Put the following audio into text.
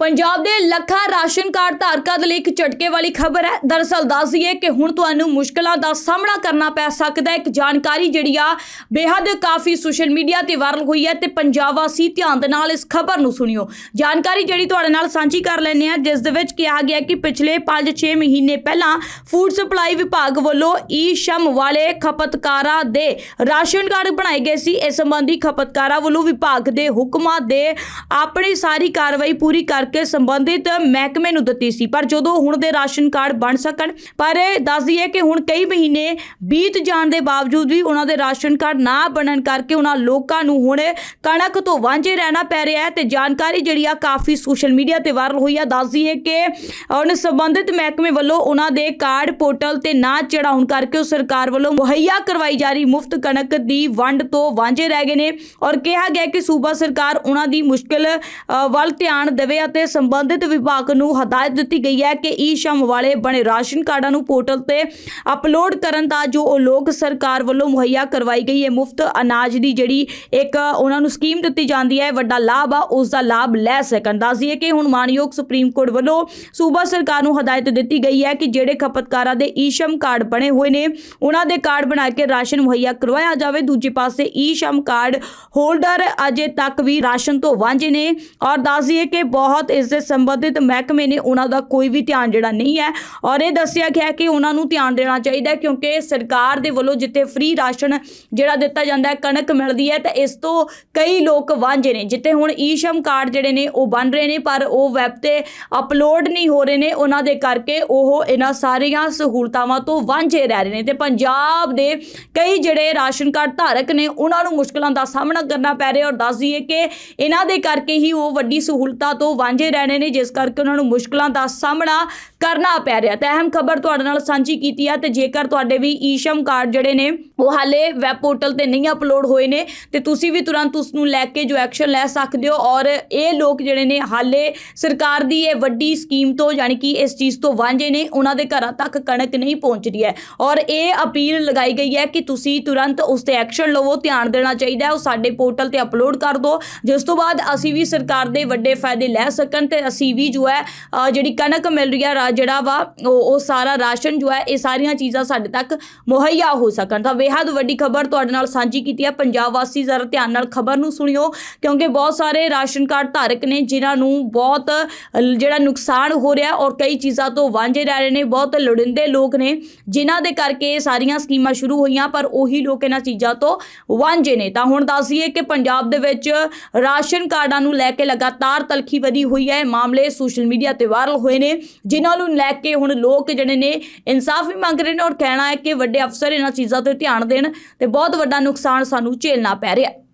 ਪੰਜਾਬ ਦੇ ਲੱਖਾਂ ration card ਧਾਰਕਾਂ ਦੇ ਲਈ ਇੱਕ ਝਟਕੇ ਵਾਲੀ ਖਬਰ ਹੈ। ਦਰਅਸਲ ਦੱਸ ਦਈਏ ਕਿ ਹੁਣ ਤੁਹਾਨੂੰ ਮੁਸ਼ਕਲਾਂ ਦਾ ਸਾਹਮਣਾ ਕਰਨਾ ਪੈ ਸਕਦਾ ਹੈ। ਇੱਕ ਜਾਣਕਾਰੀ ਜਿਹੜੀ ਆ ਬੇहद ਕਾਫੀ ਸੋਸ਼ਲ ਮੀਡੀਆ ਤੇ ਵਾਇਰਲ ਹੋਈ ਹੈ ਤੇ ਪੰਜਾਬ ਵਾਸੀ ਧਿਆਨ ਦੇ ਨਾਲ ਇਸ ਖਬਰ ਨੂੰ ਸੁਣਿਓ। ਜਾਣਕਾਰੀ ਜਿਹੜੀ ਤੁਹਾਡੇ ਨਾਲ ਸਾਂਝੀ ਕਰ ਲੈਂਦੇ ਆ ਜਿਸ ਦੇ ਵਿੱਚ ਕਿਹਾ ਗਿਆ ਕਿ ਪਿਛਲੇ 5-6 ਮਹੀਨੇ ਪਹਿਲਾਂ ਫੂਡ ਸਪਲਾਈ ਵਿਭਾਗ ਵੱਲੋਂ ਈ ਸ਼ਮ ਵਾਲੇ ਖਪਤਕਾਰਾਂ ਦੇ ਰਾਸ਼ਨ ਕਾਰਡ ਬਣਾਏ ਗਏ ਸੀ। ਇਸ ਸੰਬੰਧੀ ਖਪਤਕਾਰਾਂ ਵੱਲੋਂ ਵਿਭਾਗ ਦੇ ਹੁਕਮਾਂ ਦੇ ਆਪਣੀ ਸਾਰੀ ਕਾਰਵਾਈ ਪੂਰੀ ਕਰ ਕਰਕੇ ਸੰਬੰਧਿਤ ਮਹਿਕਮੇ ਨੂੰ ਦਿੱਤੀ ਸੀ। ਪਰ ਜਦੋਂ ਹੁਣ ਦੇ ਰਾਸ਼ਨ ਕਾਰਡ ਬਣ ਸਕਣ, ਪਰ ਇਹ ਦੱਸ ਦਈਏ ਕਿ ਹੁਣ ਕਈ ਮਹੀਨੇ ਬੀਤ ਜਾਣ ਦੇ ਬਾਵਜੂਦ ਵੀ ਉਹਨਾਂ ਦੇ ਰਾਸ਼ਨ ਕਾਰਡ ਨਾ ਬਣਨ ਕਰਕੇ ਉਹਨਾਂ ਲੋਕਾਂ ਨੂੰ ਹੁਣ ਕਣਕ ਤੋਂ ਵਾਂਝੇ ਰਹਿਣਾ ਪੈ ਰਿਹਾ ਹੈ ਤੇ ਜਾਣਕਾਰੀ ਜਿਹੜੀ ਆ ਕਾਫੀ ਸੋਸ਼ਲ ਮੀਡੀਆ ਤੇ ਵਾਇਰਲ ਹੋਈ ਆ। ਦੱਸ ਦਈਏ ਕਿ ਹੁਣ ਸੰਬੰਧਿਤ ਮਹਿਕਮੇ ਵੱਲੋਂ ਉਹਨਾਂ ਦੇ ਕਾਰਡ ਪੋਰਟਲ ਤੇ ਨਾ ਚੜਾਉਣ ਕਰਕੇ ਉਹ ਸਰਕਾਰ ਵੱਲੋਂ ਮੁਹੱਈਆ ਕਰਵਾਈ ਜਾ ਰਹੀ ਮੁਫਤ ਕਣਕ ਦੀ ਵੰਡ ਤੋਂ ਵਾਂਝੇ ਰਹਿ ਗਏ ਨੇ ਔਰ ਕਿਹਾ ਗਿਆ ਕਿ ਸੂਬਾ ਸਰਕਾਰ ਉਹਨਾਂ ਦੀ ਮੁਸ਼ਕਲ ਵੱਲ ਧਿਆਨ ਦੇਵੇ ਅਤੇ ਸੰਬੰਧਿਤ ਵਿਭਾਗ ਨੂੰ ਹਦਾਇਤ ਦਿੱਤੀ ਗਈ ਹੈ ਕਿ ਈ ਸ਼ਮ ਵਾਲੇ ਬਣੇ ਰਾਸ਼ਨ ਕਾਰਡਾਂ ਨੂੰ ਪੋਰਟਲ ਤੇ ਅਪਲੋਡ ਕਰਨ ਦਾ ਜੋ ਉਹ ਲੋਕ ਸਰਕਾਰ ਵੱਲੋਂ ਮੁਹੱਈਆ ਕਰਵਾਈ ਗਈ ਹੈ, ਮੁਫਤ ਅਨਾਜ ਦੀ ਜਿਹੜੀ ਇੱਕ ਉਹਨਾਂ ਨੂੰ ਸਕੀਮ ਦਿੱਤੀ ਜਾਂਦੀ ਹੈ, ਵੱਡਾ ਲਾਭ ਆ, ਉਸ ਦਾ ਲਾਭ ਲੈ ਸਕਣ। ਦੱਸਦੀਏ ਕਿ ਹੁਣ ਮਾਨਯੋਗ ਸੁਪਰੀਮ ਕੋਰਟ ਵੱਲੋਂ ਸੂਬਾ ਸਰਕਾਰ ਨੂੰ ਹਦਾਇਤ ਦਿੱਤੀ ਗਈ ਹੈ ਕਿ ਜਿਹੜੇ ਖਪਤਕਾਰਾਂ ਦੇ ਈ ਸ਼ਮ ਕਾਰਡ ਬਣੇ ਹੋਏ ਨੇ, ਉਹਨਾਂ ਦੇ ਕਾਰਡ ਬਣਾ ਕੇ ਰਾਸ਼ਨ ਮੁਹੱਈਆ ਕਰਵਾਇਆ ਜਾਵੇ। ਦੂਜੇ ਪਾਸੇ ਈ ਸ਼ਮ ਕਾਰਡ ਹੋਲਡਰ ਅਜੇ ਤੱਕ ਵੀ ਰਾਸ਼ਨ ਤੋਂ ਵਾਂਝੇ ਨੇ ਔਰ ਦੱਸਦੀਏ ਕਿ ਬਹੁਤ ਇਸ ਦੇ ਸੰਬੰਧਿਤ ਮਹਿਕਮੇ ਨੇ ਉਹਨਾਂ ਦਾ ਕੋਈ ਵੀ ਧਿਆਨ ਜਿਹੜਾ ਨਹੀਂ ਹੈ। ਔਰ ਇਹ ਦੱਸਿਆ ਗਿਆ ਕਿ ਉਹਨਾਂ ਨੂੰ ਧਿਆਨ ਦੇਣਾ ਚਾਹੀਦਾ ਹੈ ਕਿਉਂਕਿ ਸਰਕਾਰ ਦੇ ਵੱਲੋਂ ਜਿੱਥੇ ਫ੍ਰੀ ਰਾਸ਼ਨ ਜਿਹੜਾ ਦਿੱਤਾ ਜਾਂਦਾ ਹੈ, ਕਣਕ ਮਿਲਦੀ ਹੈ ਤਾਂ ਇਸ ਤੋਂ ਕਈ ਲੋਕ ਵਾਂਝੇ ਨੇ। ਜਿੱਥੇ ਹੁਣ ਈਸ਼ਮ ਕਾਰਡ ਜਿਹੜੇ ਨੇ ਉਹ ਬਣ ਰਹੇ ਨੇ ਪਰ ਉਹ ਵੈਬ ਤੇ ਅਪਲੋਡ ਨਹੀਂ ਹੋ ਰਹੇ ਨੇ, ਉਹਨਾਂ ਦੇ ਕਰਕੇ ਉਹ ਇਹਨਾਂ ਸਾਰੀਆਂ ਸਹੂਲਤਾਵਾਂ ਤੋਂ ਵਾਂਝੇ ਰਹਿ ਰਹੇ ਨੇ ਤੇ ਪੰਜਾਬ ਦੇ ਕਈ ਜਿਹੜੇ ਰਾਸ਼ਨ ਕਾਰਡ ਧਾਰਕ ਨੇ, ਉਹਨਾਂ ਨੂੰ ਮੁਸ਼ਕਲਾਂ ਦਾ ਸਾਹਮਣਾ ਕਰਨਾ ਪੈ ਰਿਹਾ ਔਰ ਦੱਸ ਦਈਏ ਕਿ ਇਹਨਾਂ ਦੇ ਕਰਕੇ ਹੀ ਉਹ ਵੱਡੀ ਸਹੂਲਤਾਂ ਤੋਂ ਵਾਂਝੇ ਰਹਿ ਰਹੇ ਨੇ ਜਿਸ ਕਰਕੇ ਉਹਨਾਂ ਨੂੰ ਮੁਸ਼ਕਲਾਂ ਦਾ ਸਾਹਮਣਾ ਕਰਨਾ ਪੈ ਰਿਹਾ। ਤਾਂ ਅਹਿਮ ਖਬਰ ਤੁਹਾਡੇ ਨਾਲ ਸਾਂਝੀ ਕੀਤੀ ਹੈ ਤੇ ਜੇਕਰ ਤੁਹਾਡੇ ਵੀ ਈਸ਼ਮ ਕਾਰਡ ਜਿਹੜੇ ਨੇ, ਉਹ ਹਾਲੇ ਵੈਬ ਪੋਰਟਲ ਤੇ ਨਹੀਂ ਅਪਲੋਡ ਹੋਏ ਨੇ, ਤੇ ਤੁਸੀਂ ਵੀ ਤੁਰੰਤ ਉਸ ਨੂੰ ਲੈ ਕੇ ਜੋ ਐਕਸ਼ਨ ਲੈ ਸਕਦੇ ਹੋ ਔਰ ਇਹ ਲੋਕ ਜਿਹੜੇ ਨੇ ਹਾਲੇ ਸਰਕਾਰ ਦੀ ਇਹ ਵੱਡੀ ਸਕੀਮ ਤੋਂ ਯਾਨੀ ਕਿ ਇਸ ਚੀਜ਼ ਤੋਂ ਵਾਂਝੇ ਨੇ, ਉਹਨਾਂ ਦੇ ਘਰਾਂ ਤੱਕ ਕਣਕ ਨਹੀਂ ਪਹੁੰਚ ਰਹੀ ਹੈ। ਔਰ ਇਹ ਅਪੀਲ ਲਗਾਈ ਗਈ ਹੈ ਕਿ ਤੁਸੀਂ ਤੁਰੰਤ ਉਸ ਤੇ ਐਕਸ਼ਨ ਲਵੋ, ਧਿਆਨ ਦੇਣਾ ਚਾਹੀਦਾ ਹੈ, ਉਹ ਸਾਡੇ ਪੋਰਟਲ ਤੇ ਅਪਲੋਡ ਕਰ ਦਿਓ ਜਿਸ ਤੋਂ ਬਾਅਦ ਅਸੀਂ ਵੀ ਸਰਕਾਰ ਦੇ ਵੱਡੇ ਫਾਇਦੇ ਲੈ ਸਕਣ ਤੇ ਅਸੀਂ ਵੀ ਜੋ ਹੈ ਜਿਹੜੀ ਕਣਕ ਮਿਲ ਰਹੀ ਹੈ ਰਾ- ਜਿਹੜਾ ਵਾ, ਉਹ ਉਹ ਸਾਰਾ ਰਾਸ਼ਨ ਜੋ ਹੈ, ਇਹ ਸਾਰੀਆਂ ਚੀਜ਼ਾਂ ਸਾਡੇ ਤੱਕ ਮੁਹੱਈਆ ਹੋ ਸਕਣ। ਤਾਂ ਬੇहद ਵੱਡੀ ਖਬਰ ਤੁਹਾਡੇ ਨਾਲ ਸਾਂਝੀ ਕੀਤੀ ਹੈ। ਪੰਜਾਬ ਵਾਸੀ ਜ਼ਰਾ ਧਿਆਨ ਨਾਲ ਖਬਰ ਨੂੰ ਸੁਣਿਓ, ਕਿਉਂਕਿ ਬਹੁਤ ਸਾਰੇ ਰਾਸ਼ਨ ਕਾਰਡ ਧਾਰਕ ਨੇ, ਜਿਨ੍ਹਾਂ ਨੂੰ ਬਹੁਤ ਜਿਹੜਾ ਨੁਕਸਾਨ ਹੋ ਰਿਹਾ ਔਰ ਕਈ ਚੀਜ਼ਾਂ ਤੋਂ ਵਾਂਝੇ ਰਹਿ ਰਹੇ ਨੇ, ਬਹੁਤ ਲੋੜਿੰਦੇ ਲੋਕ ਨੇ, ਜਿਨ੍ਹਾਂ ਦੇ ਕਰਕੇ ਇਹ ਸਾਰੀਆਂ ਸਕੀਮਾਂ ਸ਼ੁਰੂ ਹੋਈਆਂ, ਪਰ ਉਹੀ ਲੋਕ ਇਹਨਾਂ ਚੀਜ਼ਾਂ ਤੋਂ ਵਾਂਝੇ ਨੇ। ਤਾਂ ਹੁਣ ਦੱਸੀਏ ਕਿ ਪੰਜਾਬ ਦੇ ਵਿੱਚ ਰਾਸ਼ਨ ਕਾਰਡਾਂ ਨੂੰ ਲੈ ਕੇ ਲਗਾਤਾਰ ਤਲਖੀ ਵਧੀ ਹੋਈ ਹੈ। ਮਾਮਲੇ ਸੋਸ਼ਲ ਮੀਡੀਆ ਤੇ ਵਾਇਰਲ ਹੋਏ ਨੇ, ਜਿਨ੍ਹਾਂ ਨੂੰ ਲੈ ਕੇ ਹੁਣ ਲੋਕ ਜਿਹੜੇ ਨੇ ਇਨਸਾਫ ਵੀ ਮੰਗ ਰਹੇ ਨੇ ਔਰ ਕਹਿਣਾ ਹੈ ਕਿ ਵੱਡੇ ਅਫਸਰ ਇਹਨਾਂ ਚੀਜ਼ਾਂ ਤੇ ਧਿਆਨ ਦੇਣ ਤੇ ਬਹੁਤ ਵੱਡਾ ਨੁਕਸਾਨ ਸਾਨੂੰ ਝੇਲਣਾ ਪੈ ਰਿਹਾ ਹੈ।